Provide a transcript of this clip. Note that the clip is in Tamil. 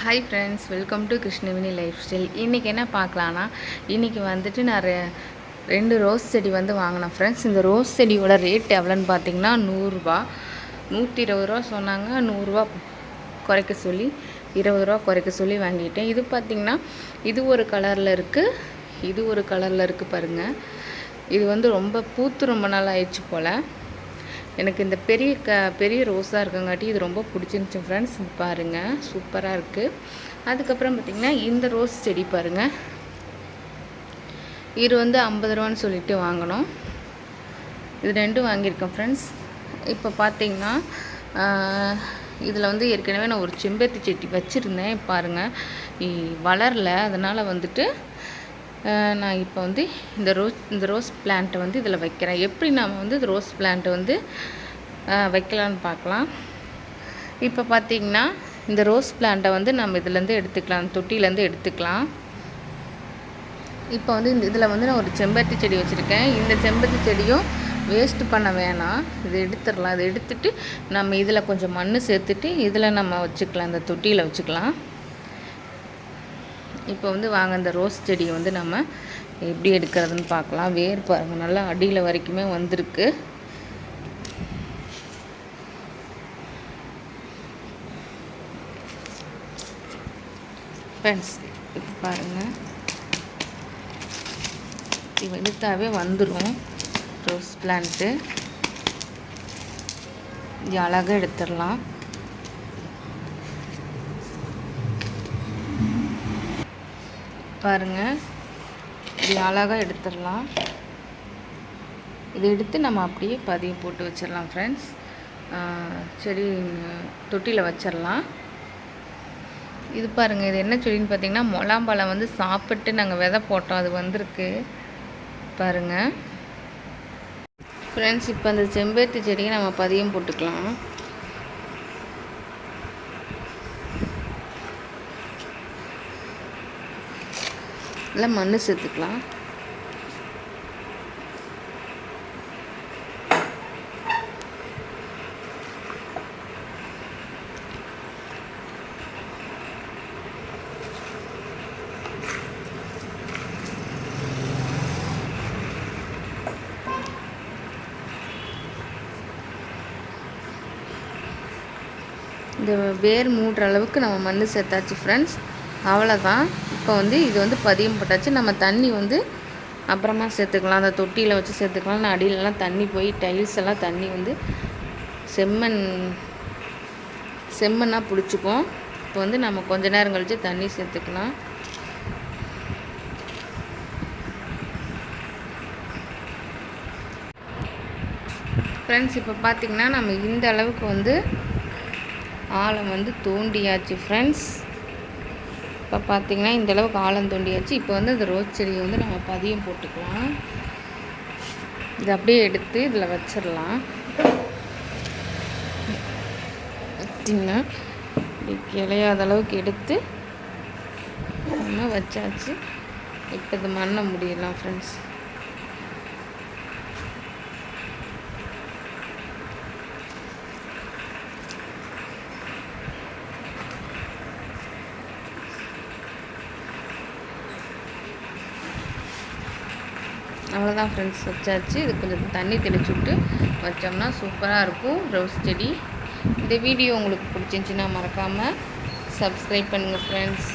Hi friends welcome to Krishnavini lifestyle இன்றைக்கி என்ன பார்க்கலான்னா இன்றைக்கி வந்துட்டு நான் ரெ- ரெண்டு ரோஸ் செடி வந்து வாங்கினேன் ஃப்ரெண்ட்ஸ் இந்த ரோஸ் செடியோட ரேட் எவ்வளோன்னு பார்த்தீங்கன்னா நூறுரூவா நூற்றி இருபது ரூபா சொன்னாங்க நூறுரூவா குறைக்க சொல்லி இருபது ரூபா குறைக்க சொல்லி வாங்கிட்டேன். இது பார்த்திங்கன்னா இது ஒரு கலரில் இருக்குது இது ஒரு கலரில் இருக்குது பாருங்கள் இது வந்து ரொம்ப பூத்து ரொம்ப நாள் ஆயிடுச்சு போல். எனக்கு இந்த பெரிய க பெரிய ரோஸாக இருக்கங்காட்டி இது ரொம்ப பிடிச்சிருந்துச்சி ஃப்ரெண்ட்ஸ் பாருங்கள் சூப்பராக இருக்குது அதுக்கப்புறம் பார்த்திங்கன்னா இந்த ரோஸ் செடி பாருங்கள் இது வந்து ஐம்பது ரூபான்னு சொல்லிட்டு வாங்கினோம். இது ரெண்டும் வாங்கியிருக்கேன் ஃப்ரெண்ட்ஸ் இப்போ பார்த்தீங்கன்னா இதில் வந்து ஏற்கனவே நான் ஒரு செம்பருத்தி செடி வச்சுருந்தேன். பாருங்கள் வளரல. அதனால் வந்துட்டு நான் இப்போ வந்து இந்த ரோஸ் இந்த ரோஸ் பிளான்ட்டை வந்து இதில் வைக்கிறேன். எப்படி நம்ம வந்து இந்த ரோஸ் பிளான்ட்டை வந்து வைக்கலான்னு பார்க்கலாம். இப்போ பார்த்தீங்கன்னா இந்த ரோஸ் பிளான்ட்டை வந்து நம்ம இதுலேருந்து எடுத்துக்கலாம். தொட்டிலேருந்து எடுத்துக்கலாம். இப்போ வந்து இந்த இதில் வந்து நான் ஒரு செம்பருத்தி செடி வச்சுருக்கேன். இந்த செம்பருத்தி செடியும் வேஸ்ட் பண்ண வேணாம். இதை எடுத்துடலாம். இதை எடுத்துட்டு நம்ம இதில் கொஞ்சம் மண் சேர்த்துட்டு இதில் நம்ம வச்சுக்கலாம். இந்த தொட்டியில் வச்சுக்கலாம். இப்போ வந்து வாங்க இந்த ரோஸ் செடியை வந்து நம்ம எப்படி எடுக்கிறதுன்னு பார்க்கலாம். வேர் பாருங்க நல்லா அடியில் வரைக்குமே வந்திருக்கு. ஃப்ரெண்ட்ஸ் இப்போ பாருங்கள் இது எடுத்தாவே வந்துடும் ரோஸ் பிளான்ட்டு இது அழகாக எடுத்துடலாம். பாருங்கள் இப்படி அழகாக எடுத்துடலாம். இதை எடுத்து நம்ம அப்படியே பதியம் போட்டு வச்சிடலாம் ஃப்ரெண்ட்ஸ் செடி தொட்டியில் வச்சிடலாம். இது பாருங்கள் இது என்ன செடின்னு பார்த்தீங்கன்னா முலாம்பழம் வந்து சாப்பிட்டு நாங்கள் விதை போட்டோம் அது வந்திருக்கு. பாருங்கள் ஃப்ரெண்ட்ஸ் இப்போ அந்த செம்பருத்தி செடியை நம்ம பதியம் போட்டுக்கலாம். இல்லை மண் சேர்த்துக்கலாம். இந்த வேர் மூடுற அளவுக்கு நம்ம மண் சேர்த்தாச்சு ஃப்ரெண்ட்ஸ் அவ்வளோதான் இப்போ வந்து இது வந்து பதியம் போட்டாச்சு. நம்ம தண்ணி வந்து அப்புறமா சேர்த்துக்கலாம். அந்த தொட்டியில் வச்சு சேர்த்துக்கலாம். அடியிலலாம் தண்ணி போய் டைல்ஸ் எல்லாம் தண்ணி வந்து செம்மண் செம்மண்ணாக பிடிச்சிக்கும். இப்போ வந்து நம்ம கொஞ்ச நேரம் கழித்து தண்ணி சேர்த்துக்கலாம். ஃப்ரெண்ட்ஸ் இப்போ பார்த்திங்கன்னா நம்ம இந்த அளவுக்கு வந்து ஆழம் வந்து தோண்டியாச்சு ஃப்ரெண்ட்ஸ் இப்போ பார்த்தீங்கன்னா இந்தளவுக்கு ஆழம் தோண்டியாச்சு. இப்போ வந்து இந்த ரோஸ் செடியை வந்து நம்ம பதியம் போட்டுக்கலாம். இதை அப்படியே எடுத்து இதில் வச்சிடலாம். வச்சிங்கன்னா இப்படி கிளையாத அளவுக்கு எடுத்து நம்ம வச்சாச்சு. இப்போ இது மண்ணை முடியலாம் ஃப்ரெண்ட்ஸ் அவ்வளோதான் ஃப்ரெண்ட்ஸ் வச்சாச்சு. இது கொஞ்சம் தண்ணி தெளிச்சு விட்டு வச்சோம்னா சூப்பராக இருக்கும். ரோஸ் செடி. இந்த வீடியோ உங்களுக்கு பிடிச்சிருந்துச்சின்னா மறக்காமல் சப்ஸ்கிரைப் பண்ணுங்கள் ஃப்ரெண்ட்ஸ்